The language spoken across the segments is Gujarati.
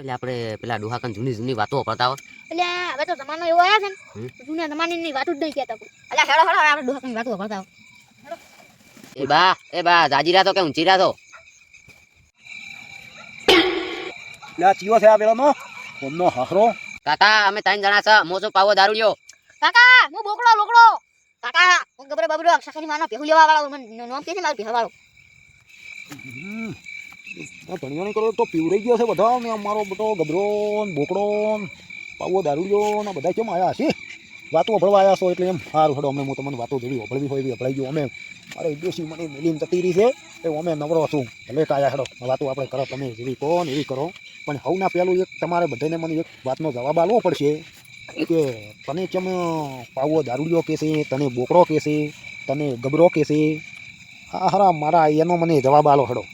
એટલે આપણે પેલા ડોહાકન જૂની જૂની વાતો કરતા હોય. એટલે હવે તો જમાનો એવો આવ્યો છે ને જૂના જમાની વાતો જ નહીં કહેતા કોઈ. એટલે હેડો હેડો આપણે ડોહાકન વાતો કરતા એ બા એ બા જાજીરા તો કે ઊંચીરા તો આ ચિયો છે આ પેલો નો ઓમનો હાખરો કાકા અમે ત્રણ જણા છે. મોજો પાવો દારૂડિયો કાકા હું બોકડો લોકડો કાકા હું ગબરે બબરો અક્ષખાની માનો પેહુ લેવા વાળો મને નામ કે છે મારું પેહા વાળો ધણીયાણી કરો તો પીવરાઈ ગયો છે બધા. ને અમારો બધો ગભરો બોકડો પાવો દારૂડિયો ને બધા કેમ આવ્યા છે? વાતો અભળવા આવ્યા છો એટલે એમ સારું હડો, અમે હું તમને વાતો જેવી અભળવી હોય એવી અભળાઈ ગયો. અમે મારો ડોસી મને મિલીન જતી રહી છે એ અમે નવરો છું. ભલે કાયા હડો વાતો આપણે કરો, તમે જેવી કહો ને એવી કરો. પણ હવના પહેલું એક તમારે બધાને મને એક વાતનો જવાબ આપવો પડશે કે તને કેમ પાવો દારૂડિયો કહેશે તને બોકડો કહેશે તને ગબરો કહેશે હા હરા મારા એનો મને જવાબ આલો, હડો.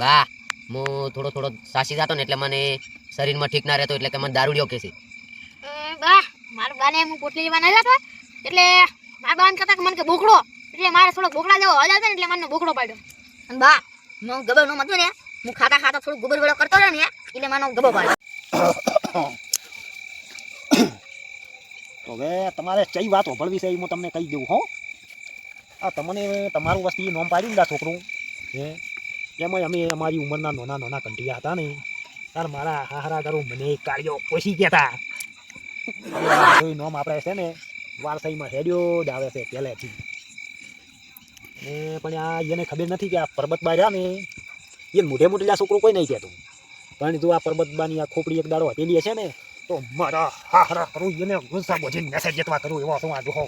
બા હું થોડો થોડો સાસી જાતો ને એટલે મને શરીરમાં ઠીક ના રહેતો એટલે કે મને દારૂડિયો કે છે. બા મારા બાને હું પોટલી લેવા ના જતો એટલે મારા બાને કહેતા કે મને કે બોકડો. એટલે મારે થોડો બોકડા જેવો અવાજ આવતો ને એટલે મને બોકડો પાડ્યો. અને બા હું ગબર નો મતો ને હું ખાતા ખાતા થોડું ગબર વેળો કરતો રહ્યો ને એટલે મને ગબો પાડ્યો. તો હવે તમારે ચઈ વાત ઓભળવી છે એ હું તમને કહી દઉં હો. આ તમને તમારું વસ્તી નોમ પાડ્યું ને છોકરું. હે? એમાં અમે અમારી ઉંમરના નાના નાના કંઠિયા હતા ને તાર મારા હાહરા કરું મને કાળિયો પોસી ગયા હતા નોમ આપણે છે ને, વારસાઈમાં હેડ્યો જ આવે છે પહેલેથી. ને પણ આ એને ખબર નથી કે આ પરબતબા રહ્યા ને એ મોઢે મોઢેલા છોકરું કોઈ નહીં કહેતું. પણ જો આ પરબતબાની આ ખોપડી એક દાડો હટેલી હશે ને, તો મારા હાહરા કરું એને ગુસ્સા બોજીને મેસેજ જેટવા કરું એવો શું આ જોહો.